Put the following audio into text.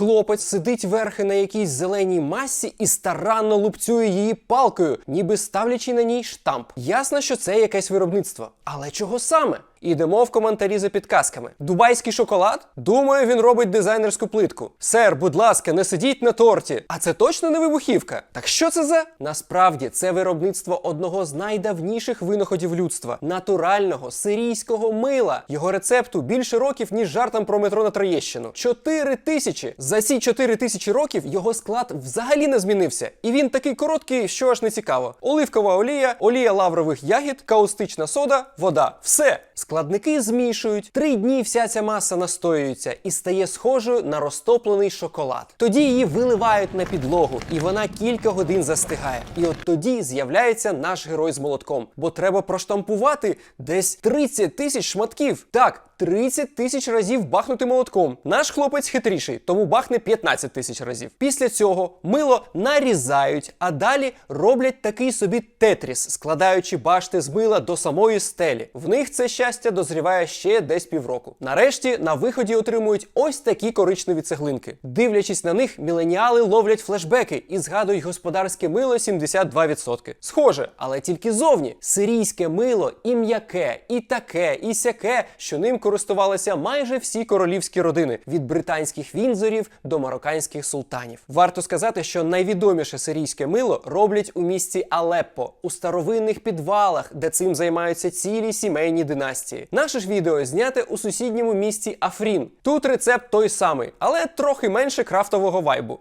Хлопець сидить верхи на якійсь зеленій масі і старанно лупцює її палкою, ніби ставлячи на ній штамп. Ясно, що це якесь виробництво. Але чого саме? Ідемо в коментарі за підказками. Дубайський шоколад? Думаю, він робить дизайнерську плитку. Сер, будь ласка, не сидіть на торті. А це точно не вибухівка? Так що це за? Насправді це виробництво одного з найдавніших винаходів людства натурального сирійського мила. Його рецепту більше років, ніж жартам про метро на Троєщину. Чотири тисячі. За ці чотири тисячі років його склад взагалі не змінився. І він такий короткий, що аж не цікаво. Оливкова олія, олія лаврових ягід, каустична сода, вода. Все. Складники змішують, три дні вся ця маса настоюється і стає схожою на розтоплений шоколад. Тоді її виливають на підлогу, і вона кілька годин застигає. І от тоді з'являється наш герой з молотком, бо треба проштампувати десь 30 тисяч шматків. Так. 30 тисяч разів бахнути молотком. Наш хлопець хитріший, тому бахне 15 тисяч разів. Після цього мило нарізають, а далі роблять такий собі тетріс, складаючи башти з мила до самої стелі. В них це щастя дозріває ще десь півроку. Нарешті на виході отримують ось такі коричневі цеглинки. Дивлячись на них, міленіали ловлять флешбеки і згадують господарське мило 72%. Схоже, але тільки зовні. Сирійське мило і м'яке, і таке, і сяке, що ним користувалися майже всі королівські родини від британських вінзорів до марокканських султанів. Варто сказати, що найвідоміше сирійське мило роблять у місті Алеппо у старовинних підвалах, де цим займаються цілі сімейні династії. Наше ж відео зняте у сусідньому місті Афрін. Тут рецепт той самий, але трохи менше крафтового вайбу.